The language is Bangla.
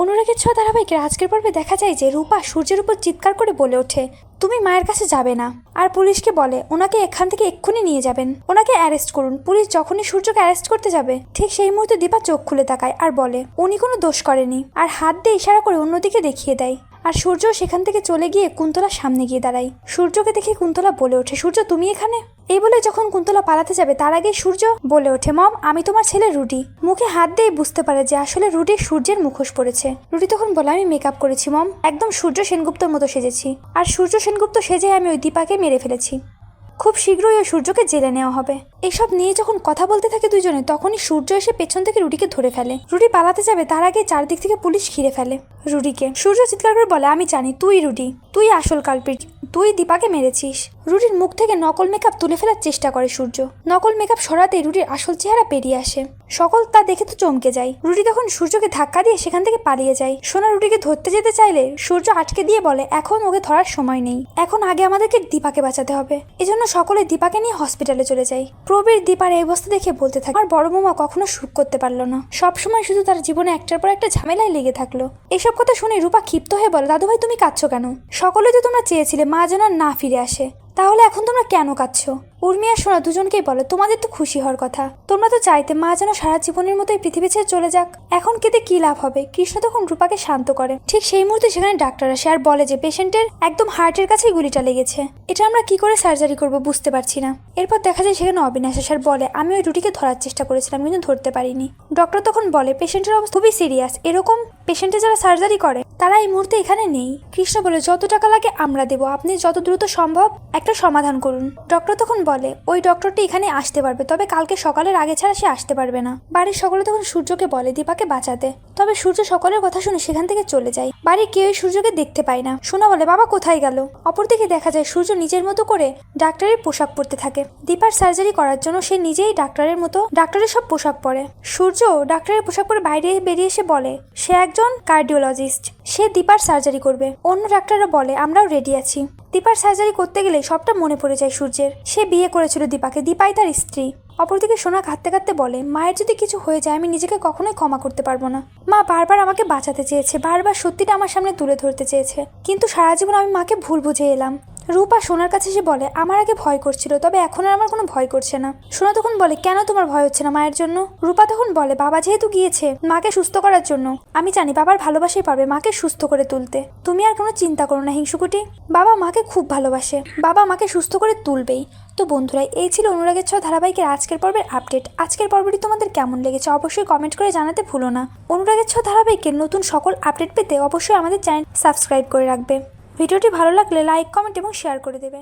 অনুরাগের ছোঁয়া ধারাবাহিকের আজকের পর্বে দেখা যায় যে রূপা সূর্যের উপর চিৎকার করে বলে ওঠে, তুমি মায়ের কাছে যাবে না। আর পুলিশকে বলে, ওনাকে এখান থেকে এক্ষুনি নিয়ে যাবেন। ওনাকে অ্যারেস্ট করুন। পুলিশ যখনই সূর্যকে অ্যারেস্ট করতে যাবে, ঠিক সেই মুহূর্তে দীপা চোখ খুলে তাকায় আর বলে, উনি কোনো দোষ করেনি। আর হাত দিয়ে ইশারা করে অন্যদিকে দেখিয়ে দেয়। আর সূর্য সেখান থেকে চলে গিয়ে কুন্তলার সামনে গিয়ে দাঁড়াই সূর্যকে দেখে কুন্তলা বলে ওঠে, সূর্য, তুমি এখানে? এই বলে যখন কুন্তলা পালাতে যাবে, তার আগে সূর্য বলে ওঠে, মম, আমি তোমার ছেলে রুটি। মুখে হাত দিয়ে বুঝতে পারে যে আসলে রুটি সূর্যের মুখোশ পড়েছে রুটি তখন বলে, আমি মেকআপ করেছি, মম। একদম সূর্য সেনগুপ্তর মতো সেজেছি। আর সূর্য সেনগুপ্ত সেজে আমি ওই দীপাকে মেরে ফেলেছি। খুব শীঘ্রই ওই সূর্যকে জেলে নেওয়া হবে। এসব নিয়ে যখন কথা বলতে থাকে দুজনে, তখনই সূর্য এসে পেছন থেকে রুটিকে ধরে ফেলে। রুটি পালাতে যাবে, তার আগে চারদিক থেকে পুলিশ ঘিরে ফেলে। রুটিকে সূর্য চিৎকার করে বলে, আমি জানি, তুই রুটি তুই আসল কালপিট, তুই দীপাকে মেরেছিস। রুডির মুখ থেকে নকল মেকআপ তুলে ফেলার চেষ্টা করে সূর্য। নকল মেকআপ সরাতেই রুডির আসল চেহারা বেরিয়ে আসে। সকল তা দেখে তো চমকে যায়। রুডি তখন সূর্যকে ধাক্কা দিয়ে সেখান থেকে পালিয়ে যায়। সোনা রুডিকে ধরতে যেতে চাইলে সূর্য আটকে দিয়ে বলে, এখন ওকে ধরার সময় নেই। এখন আগে আমাদেরকে দীপাকে বাঁচাতে হবে। এজন্য সকলে দীপাকে নিয়ে হসপিটালে চলে যায়। প্রবীর দীপার এই অবস্থা দেখে বলতে থাকে, আর বড় মামা কখনো সুখ করতে পারল না। সবসময় শুধু তার জীবনে একটার পর একটা ঝামেলায় লেগে থাকল। এসব কথা শুনে রূপা ক্ষিপ্ত হয়ে বলে দাদু ভাই তুমি কাঁদছো কেন? সকলে তো তোমরা চেয়েছিলে, মা যেন না ফিরে আসে। তাহলে এখন তোমরা কেন কাঁদছো? উর্মি আর সোনা দুজনকেই বলে, তোমাদের তো খুশি হওয়ার কথা। তোমরা তো চাইতে মা যেন সারা জীবনের মতো এই পৃথিবী ছেড়ে চলে যাক। এখন কেটে কি লাভ হবে? কৃষ্ণ তখন রূপাকে শান্ত করে। ঠিক সেই মুহূর্তে সেখানে ডাক্তার আসে আর বলে যে, পেশেন্টের একদম হার্টের কাছেই গুলিটা লেগেছে। এটা আমরা কি করে সার্জারি করব বুঝতে পারছি না। এরপর দেখা যায় সেখানে অবিনাশ আসে আর বলে, আমি ওই রুটিকে ধরার চেষ্টা করেছিলাম কিন্তু ধরতে পারিনি। ডক্টর তখন বলে, পেশেন্টের অবস্থা খুবই সিরিয়াস। এরকম পেশেন্টে যারা সার্জারি করে, তারা এই মুহূর্তে এখানে নেই। কৃষ্ণ বলে, যত টাকা লাগে আমরা দেবো। আপনি যত দ্রুত সম্ভব একটা সমাধান করুন। ডক্টর তখন বলে ওই ডক্টরটি এখানে আসতে পারবে, তবে কালকে সকালের আগে ছাড়া সে আসতে পারবে না। বাড়ির সকলে তখন সূর্যকে বলে, দীপাকে বাঁচাতে। তবে সূর্য সকলের কথা শুনে সেখান থেকে চলে যায়। বাড়ির কেউই সূর্যকে দেখতে পায় না। শোনা বলে, বাবা কোথায় গেল? অপরদিকে দেখা যায়, সূর্য নিজের মতো করে ডাক্তারের পোশাক পরতে থাকে। দীপার সার্জারি করার জন্য সে নিজেই ডাক্তারের মতো, ডাক্তারের সব পোশাক পরে। সূর্য ডাক্তারের পোশাক পরে বাইরে বেরিয়ে এসে বলে, সে একজন কার্ডিওলজিস্ট। সে দীপার সার্জারি করবে। অন্য ডাক্তাররা বলে, আমরাও রেডি আছি। দীপার সার্জারি করতে গেলে সবটা মনে পড়ে যায় সূর্যের। সে বিয়ে করেছিল দীপাকে, দীপাই তার স্ত্রী। অপরদিকে সোনা কাঁদতে কাঁদতে বলে, মায়ের যদি কিছু হয়ে যায়, আমি নিজেকে কখনোই ক্ষমা করতে পারব না। মা বারবার আমাকে বাঁচাতে চেয়েছে, বারবার সত্যিটা আমার সামনে তুলে ধরতে চেয়েছে। কিন্তু সারা জীবন আমি মাকে ভুল বুঝে এলাম। রূপা সোনার কাছে এসে বলে, আমার আগে ভয় করছিল, তবে এখন আর আমার কোনো ভয় করছে না। সোনা তখন বলে, কেন তোমার ভয় হচ্ছে না মায়ের জন্য? রূপা তখন বলে, বাবা যেহেতু গিয়েছে, মাকে সুস্থ করার জন্য। আমি জানি বাবার ভালোবাসাই পারবে মাকে সুস্থ করে তুলতে। তুমি আর কোনো চিন্তা করো না হিংসুকুটি বাবা মাকে খুব ভালোবাসে। বাবা মাকে সুস্থ করে তুলবেই। তো বন্ধুরা, এই ছিল অনুরাগের ছ ধারাবাহিকের আজকের পর্বের আপডেট। আজকের পর্বটি তোমাদের কেমন লেগেছে অবশ্যই কমেন্ট করে জানাতে ভুলো না। অনুরাগের ছ ধারাবাহিকের নতুন সকল আপডেট পেতে অবশ্যই আমাদের চ্যানেল সাবস্ক্রাইব করে রাখবে। ভিডিওটি ভালো লাগলে লাইক কমেন্ট এবং শেয়ার করে দেবে